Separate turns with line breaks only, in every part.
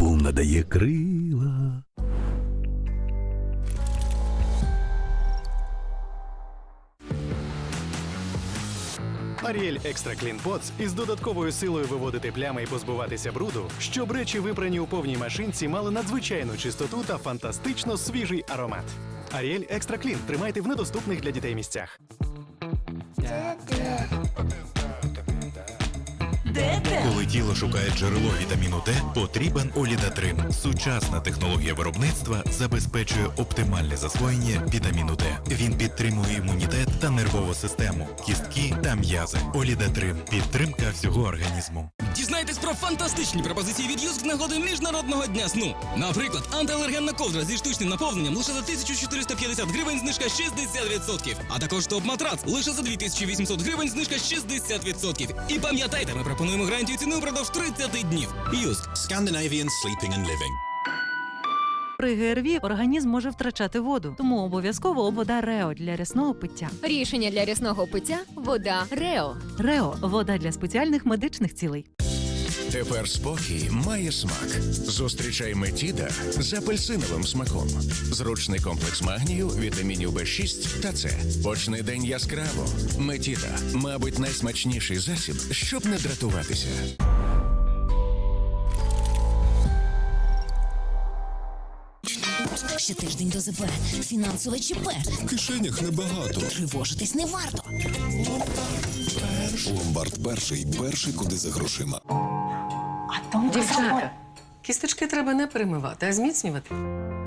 Bull надає крила.
Ariel Extra Clean Pots із додатковою силою виводити плями і позбуватися бруду, щоб речі, випрані у повній машинці, мали надзвичайну чистоту та фантастично свіжий аромат. Ariel Extra Clean тримайте в недоступних для дітей місцях.
Коли тіло шукає джерело вітаміну Д, потрібен Олідатрим. Сучасна технологія виробництва забезпечує оптимальне засвоєння вітаміну Д. Він підтримує імунітет та нервову систему, кістки та м'язи. Олідатрим підтримка всього організму.
Дізнайтесь про фантастичні пропозиції від Юск з нагоди Міжнародного дня сну. Наприклад, антиалергенна ковдра зі штучним наповненням лише за 1450 гривень, знижка 60%. А також топ-матрац лише за 2800 гривень, знижка 60%. І пам'ятайте, ми пропонуємо гарантію ціни впродовж 30 днів. Юск.
Scandinavian Sleeping and Living.
При ГРВІ організм може втрачати воду, тому обов'язково вода Рео для рясного пиття.
Рішення для рясного пиття вода Рео.
Рео вода для спеціальних медичних цілей.
Тепер спокій має смак. Зустрічай Метіда з апельсиновим смаком. Зручний комплекс магнію, вітамінів Б6 та С. Почни день яскраво. Метіда, мабуть, найсмачніший засіб, щоб не дратуватися.
Ще тиждень до ЗП. Фінансове ЧП.
В кишенях небагато.
Тривожитись не варто.
Ломбард перший, перший куди за грошима.
Дівчата, кісточки треба не перемивати, а зміцнювати.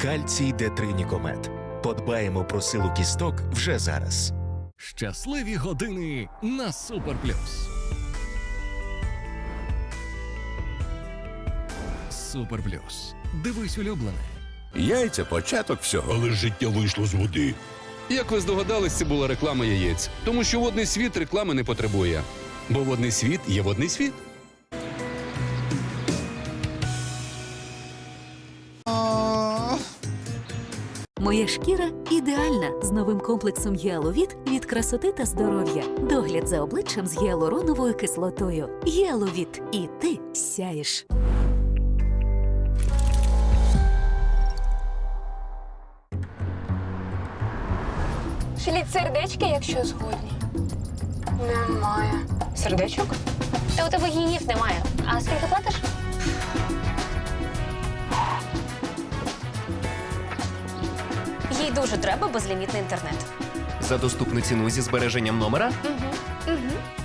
Кальцій Д3 Нікомет. Подбаємо про силу кісток вже зараз.
Щасливі години на Супер Плюс. Супер Плюс. Дивись улюблене.
Яйця початок всього.
Але життя вийшло з води.
Як ви здогадались, це була реклама яєць. Тому що водний світ реклами не потребує. Бо водний світ є водний світ.
Моя шкіра ідеальна з новим комплексом Єловіт від красоти та здоров'я. Догляд за обличчям з гіалуроновою кислотою. Єловіт. І ти сяєш.
Шліть сердечки, якщо згодні. Немає. Сердечок? Та у тебе гіїв немає. А скільки платиш? Дуже треба безлімітний інтернет.
За доступну ціну зі збереженням номера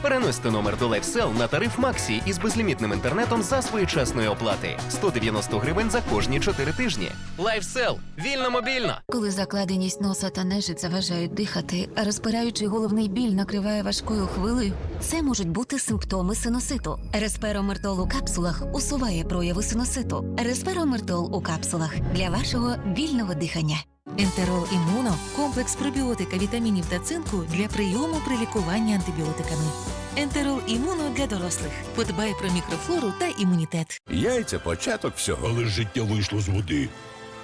переносьте номер до LifeSell на тариф Максі із безлімітним інтернетом за своєчасної оплати 190 гривень за кожні 4 тижні. LifeSell. вільно мобільно.
Коли закладеність носа та нежить заважають дихати, а розпираючий головний біль накриває важкою хвилею, це можуть бути симптоми синуситу. Респиромертол у капсулах усуває прояви синуситу. Респиромертол у капсулах для вашого вільного дихання. Ентерол імуно комплекс пробіотика, вітамінів та цинку для прийому при лікуванні антибіотиками. Ентерол імуно для дорослих. Подбай про мікрофлору та імунітет.
Яйця початок всього.
Але життя вийшло з води.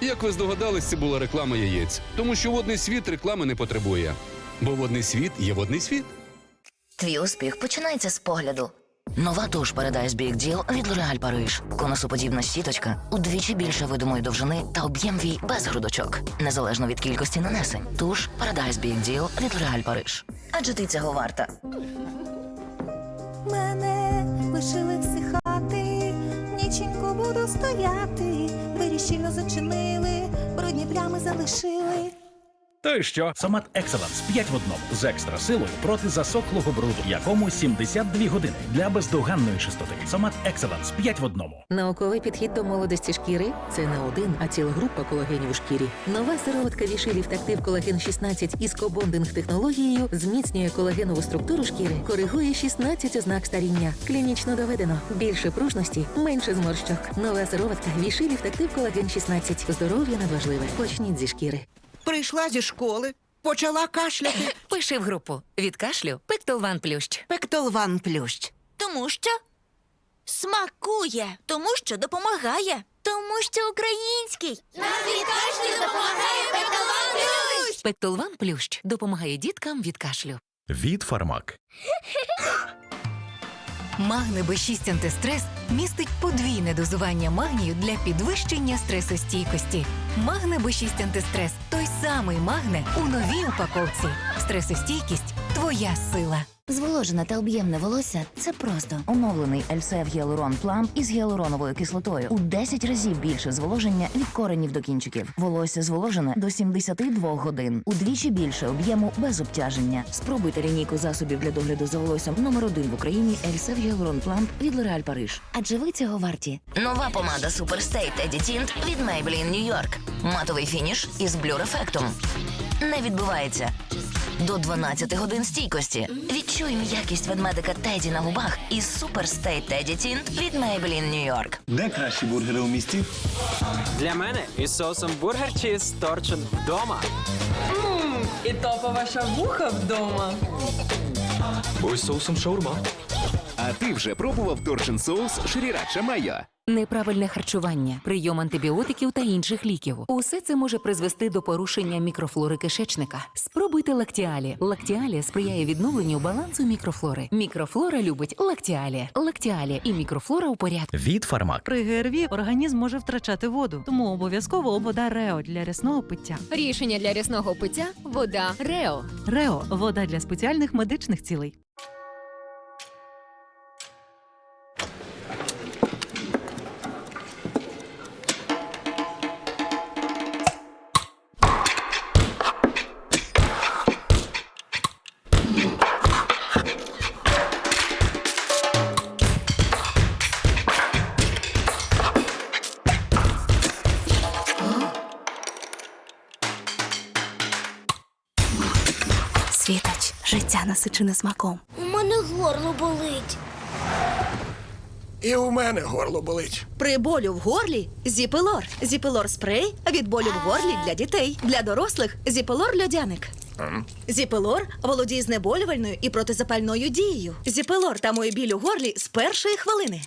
Як ви здогадались, це була реклама яєць. Тому що водний світ реклами не потребує. Бо водний світ є водний світ.
Твій успіх починається з погляду. Нова туш Paradise Big Deal від L'Oréal Париж. Конусоподібна сіточка удвічі більше видимої довжини та об'єм вій без грудочок. Незалежно від кількості нанесень. Туш Paradise Big Deal від L'Oréal Париж. Адже ти цього варта.
Мене лишили всихати, ніченько буду стояти. Двері щільно зачинили, брудні плями залишили.
То й що? Сомат Екселенс 5 в одному з екстра силою проти засохлого бруду, якому 72 години для бездоганної чистоти. Сомат Екселенс 5 в одному.
Науковий підхід до молодості шкіри це не один, а ціла група колагенів у шкірі. Нова сироватка Вішилів Тактив Колаген 16 із кобондинг технологією зміцнює колагенову структуру шкіри, коригує 16 ознак старіння. Клінічно доведено. Більше пружності, менше зморщок. Нова сироватка Вішилів Тактив Колаген 16. Здоров'я надважливе. Почніть зі шкіри.
Прийшла зі школи, почала кашляти.
Пиши в групу. Від кашлю Пектолван Плющ.
Пектолван плющ.
Тому що смакує, тому що допомагає, тому що український.
Нам від кашлю допомагає Пектолван Плющ!
Пектолван Плющ допомагає діткам від кашлю.
Від Фармак.
Магне Б6 антистрес містить подвійне дозування магнію для підвищення стресостійкості. Магне Б6 антистрес той самий магне у новій упаковці. Стресостійкість твоя сила.
Зволожене та об'ємне волосся це просто оновлений Ельсев Гіалурон Плам із гіалуроновою кислотою у 10 разів більше зволоження від коренів до кінчиків. Волосся зволожене до 72 годин. Удвічі більше об'єму без обтяження. Спробуйте лінійку засобів для догляду за волоссям номер один в Україні Ельсев Гіалурон Плам від L'Oreal Париж. Адже ви цього варті.
Нова помада Superstay Teddy Tint від Maybelline New York. Матовий фініш із блюр-ефектом. Не відбувається. До 12 годин стійкості. Відчуй м'якість ведмедика Теді на губах із Superstay Teddy Tint від Maybelline New York.
Де кращі бургери у місті? Для мене із соусом бургер чіз торчин вдома.
І топова шавуха вдома.
Ось соусом шаурма. А ти вже пробував торчин соус шрірача майо?
Неправильне харчування, прийом антибіотиків та інших ліків. Усе це може призвести до порушення мікрофлори кишечника. Спробуйте лактіалі. Лактіалі сприяє відновленню балансу мікрофлори. Мікрофлора любить лактіалі. Лактіалі і мікрофлора у порядку.
Від Фармак.
При ГРВІ організм може втрачати воду, тому обов'язково вода Рео для рясного пиття.
Рішення для рясного пиття вода Рео.
Рео вода для спеціальних медичних цілей.
Життя насичене смаком.
У мене горло болить.
І у мене горло болить.
При болю в горлі зіпелор. Зіпелор спрей від болю в горлі для дітей. Для дорослих зіпелор льодяник. Зіпелор володіє знеболювальною і протизапальною дією. Зіпелор тамує біль у горлі з першої хвилини.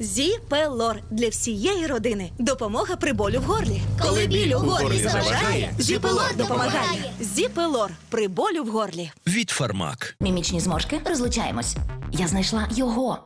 Зіпелор для всієї родини. Допомога при болю в горлі.
Коли біль у горлі заважає,
Зіпелор допомагає. Зіпелор при болю в горлі.
Від Фармак.
Мімічні зморшки розлучаємось. Я знайшла його.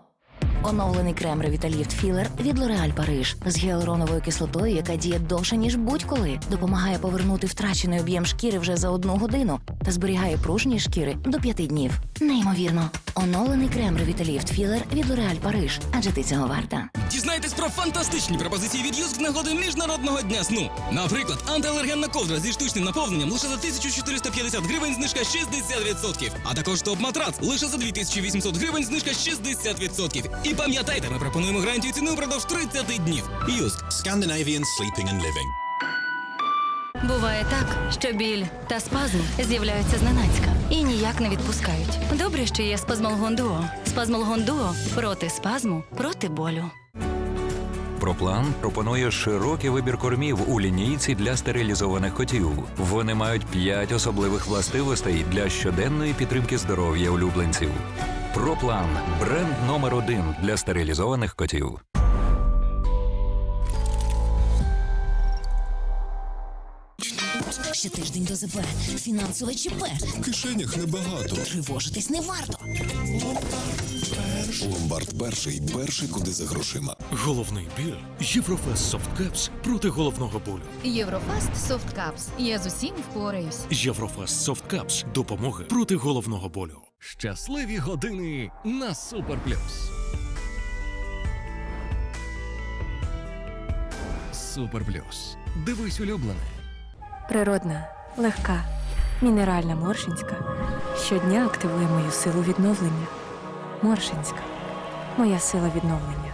Оновлений крем Revitalift Filler від L'Oreal Париж з гіалуроновою кислотою, яка діє довше, ніж будь-коли. Допомагає повернути втрачений об'єм шкіри вже за одну годину та зберігає пружність шкіри до п'яти днів. Неймовірно. Оновлений крем Revitalift Filler від L'Oreal Париж. Адже ти цього варта.
Дізнайтесь про фантастичні пропозиції від Юск з нагоди Міжнародного дня сну. Наприклад, антиалергенна ковдра зі штучним наповненням лише за 1450 гривень, знижка 60%. А також топ-матрац лише за 2800 гривень, знижка 60%. І пам'ятайте, ми пропонуємо гарантію ціни упродовж 30 днів. Юск.
Scandinavian Sleeping and Living.
Буває так, що біль та спазм з'являються зненацька і ніяк не відпускають. Добре, що є спазмолгон дуо. Спазмолгон дуо проти спазму, проти болю.
Проплан пропонує широкий вибір кормів у лінійці для стерилізованих котів. Вони мають п'ять особливих властивостей для щоденної підтримки здоров'я улюбленців. Проплан бренд номер один для стерилізованих котів.
Ще тиждень до ЗП. Фінансове ЧП.
В кишенях небагато.
Тривожитись не варто.
Ломбард перший, перший куди за грошима.
Головний біль. Єврофест Софткепс проти головного болю.
Єврофаст Софт Капс. Я з усім впораюсь.
Єврофест Софткепс допомоги проти головного болю.
Щасливі години на Супер Плюс. Супер Плюс. Дивись улюблене.
Природна, легка, мінеральна Моршинська щодня активує мою силу відновлення. Моршинська моя сила відновлення.